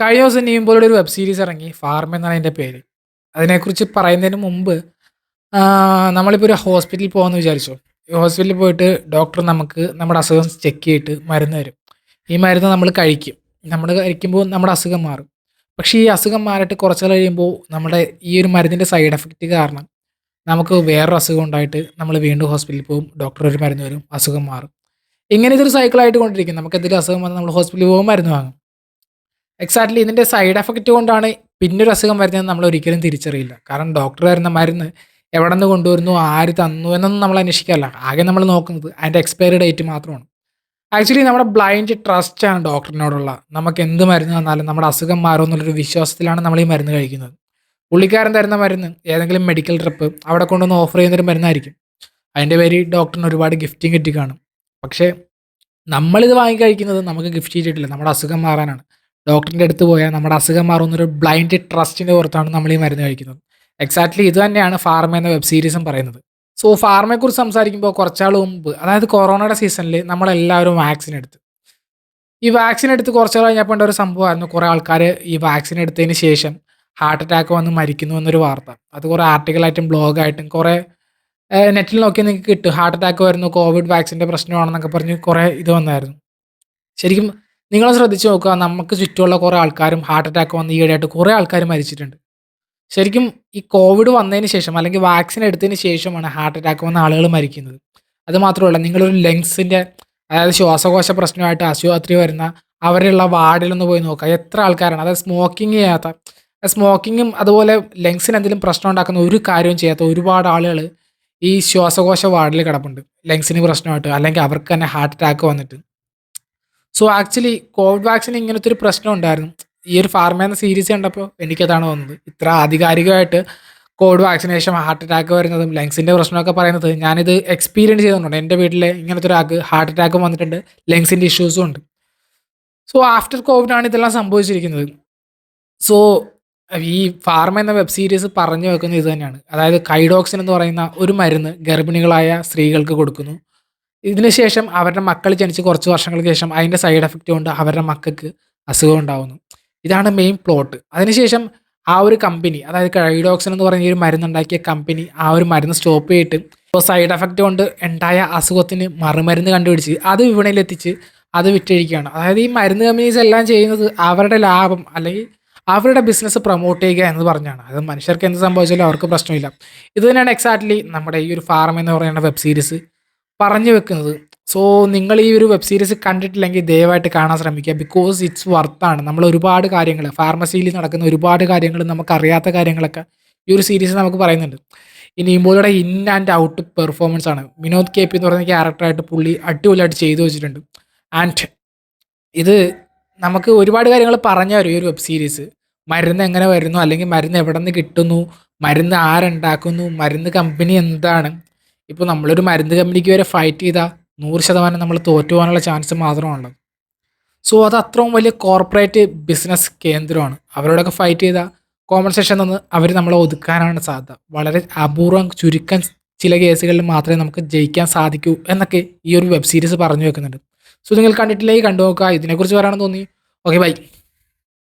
കഴിഞ്ഞ ദിവസം നീമ്പോളുടെ ഒരു വെബ് സീരീസ് ഇറങ്ങി ഫാർമ എന്നാണ് അതിന്റെ പേര്. അതിനെക്കുറിച്ച് പറയുന്നതിന് മുമ്പ് നമ്മളിപ്പോൾ ഒരു ഹോസ്പിറ്റലിൽ പോകാമെന്ന് വിചാരിച്ചു. ഹോസ്പിറ്റലിൽ പോയിട്ട് ഡോക്ടർ നമുക്ക് നമ്മുടെ അസുഖം ചെക്ക് ചെയ്തിട്ട് മരുന്ന് തരും. ഈ മരുന്ന് നമ്മൾ കഴിക്കും. നമ്മൾ കഴിക്കുമ്പോൾ നമ്മുടെ അസുഖം മാറും. പക്ഷേ ഈ അസുഖം മാറിയിട്ട് കുറച്ച് കഴിയുമ്പോൾ നമ്മുടെ ഈ ഒരു മരുന്നിന്റെ സൈഡ് എഫക്റ്റ് കാരണം നമുക്ക് വേറൊരു അസുഖം ഉണ്ടായിട്ട് നമ്മൾ വീണ്ടും ഹോസ്പിറ്റലിൽ പോകും ഡോക്ടർ ഒരു മരുന്ന് വരും അസുഖം മാറും. ഇങ്ങനെ ഇതൊരു സൈക്കിളായിട്ട് കൊണ്ടിരിക്കും. നമുക്ക് എന്തെങ്കിലും അസുഖം വന്നാൽ നമ്മൾ ഹോസ്പിറ്റലിൽ പോകും മരുന്ന് വാങ്ങും. എക്സാക്ട്ലി ഇതിന്റെ സൈഡ് എഫക്റ്റ് കൊണ്ടാണ് പിന്നൊരു അസുഖം വരുന്നത് നമ്മൾ ഒരിക്കലും തിരിച്ചറിയില്ല. കാരണം ഡോക്ടർ തരുന്ന മരുന്ന് എവിടെ നിന്ന് കൊണ്ടുവരുന്നു ആര് തന്നു എന്നൊന്നും നമ്മൾ അന്വേഷിക്കാറില്ല. ആകെ നമ്മൾ നോക്കുന്നത് അതിന്റെ എക്സ്പയറി ഡേറ്റ് മാത്രമാണ്. ആക്ച്വലി നമ്മുടെ ബ്ലൈൻഡ് ട്രസ്റ്റ് ആണ് ഡോക്ടറിനോടുള്ള നമുക്ക് എന്ത് മരുന്ന് തന്നാലും നമ്മുടെ അസുഖം മാറും എന്നുള്ളൊരു വിശ്വാസത്തിലാണ് നമ്മൾ ഈ മരുന്ന് കഴിക്കുന്നത്. പുള്ളിക്കാരൻ തരുന്ന മരുന്ന് ഏതെങ്കിലും മെഡിക്കൽ ട്രിപ്പ് അവിടെ കൊണ്ടുവന്ന് ഓഫർ ചെയ്യുന്നൊരു മരുന്നായിരിക്കും. അതിന്റെ പേര് ഡോക്ടറിന് ഒരുപാട് ഗിഫ്റ്റിംഗ് കിട്ടി കാണും. പക്ഷേ നമ്മളിത് വാങ്ങി കഴിക്കുന്നത് നമുക്ക് ഗിഫ്റ്റ് ചെയ്തിട്ടില്ല. നമ്മുടെ അസുഖം മാറാനാണ്. ഡോക്ടറിന്റെ അടുത്ത് പോയാൽ നമ്മുടെ അസുഖം മാറുന്നൊരു ബ്ലൈൻഡ് ട്രസ്റ്റിന്റെ പുറത്താണ് നമ്മൾ ഈ മരുന്ന് കഴിക്കുന്നത്. എക്സാക്ട്ലി ഇത് തന്നെയാണ് ഫാർമ എന്ന വെബ് സീരീസും പറയുന്നത്. സോ ഫാർമയെക്കുറിച്ച് സംസാരിക്കുമ്പോൾ കുറച്ചാൾ മുമ്പ് അതായത് കൊറോണയുടെ സീസണിൽ നമ്മളെല്ലാവരും വാക്സിൻ എടുത്തു. ഈ വാക്സിൻ എടുത്ത് കുറച്ചാൾ കഴിഞ്ഞപ്പോൾ ഒരു സംഭവമായിരുന്നു. കുറേ ആൾക്കാർ ഈ വാക്സിൻ എടുത്തതിന് ശേഷം ഹാർട്ട് അറ്റാക്ക് വന്ന് മരിക്കുന്നു എന്നൊരു വാർത്ത. അത് കുറേ ആർട്ടിക്കലായിട്ടും ബ്ലോഗായിട്ടും കുറേ നെറ്റിൽ നോക്കിയാൽ നിങ്ങൾക്ക് കിട്ടും. ഹാർട്ട് അറ്റാക്ക് വരുന്നു കോവിഡ് വാക്സിന്റെ പ്രശ്നമാണെന്നൊക്കെ പറഞ്ഞ് കുറേ ഇത് വന്നായിരുന്നു. ശരിക്കും നിങ്ങൾ ശ്രദ്ധിച്ച് നോക്കുക നമുക്ക് ചുറ്റുമുള്ള കുറേ ആൾക്കാരും ഹാർട്ട് അറ്റാക്ക് വന്ന് ഈയിടെയായിട്ട് കുറേ ആൾക്കാർ മരിച്ചിട്ടുണ്ട്. ശരിക്കും ഈ കോവിഡ് വന്നതിന് ശേഷം അല്ലെങ്കിൽ വാക്സിൻ എടുത്തതിന് ശേഷമാണ് ഹാർട്ട് അറ്റാക്ക് വന്ന ആളുകൾ മരിക്കുന്നത്. അത് മാത്രമല്ല നിങ്ങളൊരു ലങ്സിന്റെ അതായത് ശ്വാസകോശ പ്രശ്നമായിട്ട് ആശുപത്രി വരുന്ന അവരുള്ള വാർഡിലൊന്ന് പോയി നോക്കുക. എത്ര ആൾക്കാരാണ്? അതായത് സ്മോക്കിംഗ് ചെയ്യാത്ത സ്മോക്കിങ്ങും അതുപോലെ ലങ്സിന് എന്തെങ്കിലും പ്രശ്നം ഉണ്ടാക്കുന്ന ഒരു കാര്യവും ചെയ്യാത്ത ഒരുപാട് ആളുകൾ ഈ ശ്വാസകോശ വാർഡിൽ കിടപ്പുണ്ട്. ലങ്സിന് പ്രശ്നമായിട്ട് അല്ലെങ്കിൽ അവർക്ക് തന്നെ ഹാർട്ട് അറ്റാക്ക് വന്നിട്ട്. സോ ആക്ച്വലി കോവിഡ് വാക്സിൻ ഇങ്ങനത്തെ ഒരു പ്രശ്നം ഉണ്ടായിരുന്നു. ഈ ഒരു ഫാർമ എന്ന സീരീസ് കണ്ടപ്പോൾ എനിക്കതാണ് തോന്നുന്നത് ഇത്ര ആധികാരികമായിട്ട് കോവിഡ് വാക്സിനേഷൻ ഹാർട്ട് അറ്റാക്ക് വരുന്നതും ലങ്സിന്റെ പ്രശ്നമൊക്കെ പറയുന്നത് ഞാനിത് എക്സ്പീരിയൻസ് ചെയ്തിട്ടുണ്ട് എന്റെ വീട്ടിൽ ഇങ്ങനത്തെ ഒരാൾക്ക് ഹാർട്ട് അറ്റാക്കും വന്നിട്ടുണ്ട്. ലങ്സിന്റെ ഇഷ്യൂസും ഉണ്ട്. സോ ആഫ്റ്റർ കോവിഡാണ് ഇതെല്ലാം സംഭവിച്ചിരിക്കുന്നത്. സോ ഈ ഫാർമ എന്ന വെബ് സീരീസ് പറഞ്ഞു വെക്കുന്നത് ഇത് തന്നെയാണ്. അതായത് കൈഡോക്സിൻ എന്ന് പറയുന്ന ഒരു മരുന്ന് ഗർഭിണികളായ സ്ത്രീകൾക്ക് കൊടുക്കുന്നു. ഇതിനുശേഷം അവരുടെ മക്കൾ ജനിച്ച് കുറച്ച് വർഷങ്ങൾക്ക് ശേഷം അതിന്റെ സൈഡ് എഫക്റ്റ് കൊണ്ട് അവരുടെ മക്കൾക്ക് അസുഖം ഉണ്ടാകുന്നു ഇതാണ് മെയിൻ പ്ലോട്ട് അതിനുശേഷം ആ ഒരു കമ്പനി അതായത് കൈഡോക്സിൻ എന്ന് പറയുന്ന ഒരു മരുന്നുണ്ടാക്കിയ കമ്പനി ആ ഒരു മരുന്ന് സ്റ്റോപ്പ് ചെയ്തിട്ട് ഇപ്പോൾ സൈഡ് എഫക്റ്റ് കൊണ്ട് ഉണ്ടായ അസുഖത്തിന് മറുമരുന്ന് കണ്ടുപിടിച്ച് അത് വിപണിയിലെത്തിച്ച് അത് വിറ്റഴിക്കുകയാണ്. അതായത് ഈ മരുന്ന് കമ്പനീസ് എല്ലാം ചെയ്യുന്നത് അവരുടെ ലാഭം അല്ലെങ്കിൽ അവരുടെ ബിസിനസ് പ്രൊമോട്ട് ചെയ്യുക എന്ന് പറഞ്ഞാണ്. അത് മനുഷ്യർക്ക് എന്ത് സംഭവിച്ചാലും അവർക്ക് പ്രശ്നമില്ല. ഇത് തന്നെയാണ് എക്സാക്ട്ലി നമ്മുടെ ഈ ഒരു ഫാർം എന്ന് പറയുന്ന വെബ് സീരീസ് പറഞ്ഞു വെക്കുന്നത്. സോ നിങ്ങൾ ഈ ഒരു വെബ് സീരീസ് കണ്ടിട്ടില്ലെങ്കിൽ ദയവായിട്ട് കാണാൻ ശ്രമിക്കുക. ബിക്കോസ് ഇറ്റ്സ് വർത്താണ് നമ്മൾ ഒരുപാട് കാര്യങ്ങൾ ഫാർമസിയിൽ നടക്കുന്ന ഒരുപാട് കാര്യങ്ങൾ നമുക്ക് അറിയാത്ത കാര്യങ്ങളൊക്കെ ഈ ഒരു സീരീസ് നമുക്ക് പറയുന്നുണ്ട്. ഇനി നീമ്പോയുടെ ഇൻ ആൻഡ് ഔട്ട് പെർഫോമൻസ് ആണ്. വിനോദ് കെ പി എന്ന് പറയുന്ന ക്യാരക്ടറായിട്ട് പുള്ളി അടിപൊളിയായിട്ട് ചെയ്തു വെച്ചിട്ടുണ്ട്. ആൻഡ് ഇത് നമുക്ക് ഒരുപാട് കാര്യങ്ങൾ പറഞ്ഞു തരും ഈ ഒരു വെബ് സീരീസ് മരുന്ന് എങ്ങനെ വരുന്നു? അല്ലെങ്കിൽ മരുന്ന് എവിടെ നിന്ന് കിട്ടുന്നു? മരുന്ന് ആരുണ്ടാക്കുന്നു? മരുന്ന് കമ്പനി എന്താണ്? ഇപ്പോൾ നമ്മളൊരു മരുന്ന് കമ്പനിക്ക് വരെ ഫൈറ്റ് ചെയ്താൽ നൂറ് ശതമാനം നമ്മൾ തോറ്റു പോകാനുള്ള ചാൻസ് മാത്രമാണുള്ളത് സോ അത് അത്രയും വലിയ കോർപ്പറേറ്റ് ബിസിനസ് കേന്ദ്രമാണ്. അവരോടൊക്കെ ഫൈറ്റ് ചെയ്താൽ കോമ്പൻസേഷൻ തന്ന് അവർ നമ്മളെ ഒതുക്കാനാണ് സാധ്യത. വളരെ അപൂർവം ചുരുക്കം ചില കേസുകളിൽ മാത്രമേ നമുക്ക് ജയിക്കാൻ സാധിക്കൂ എന്നൊക്കെ ഈ ഒരു വെബ് സീരീസ് പറഞ്ഞു വെക്കുന്നുണ്ട്. സോ നിങ്ങൾ കണ്ടിട്ടില്ലെങ്കിൽ കണ്ടു നോക്കുക. ഇതിനെക്കുറിച്ച് പറയാണെന്ന് തോന്നി. Okay bye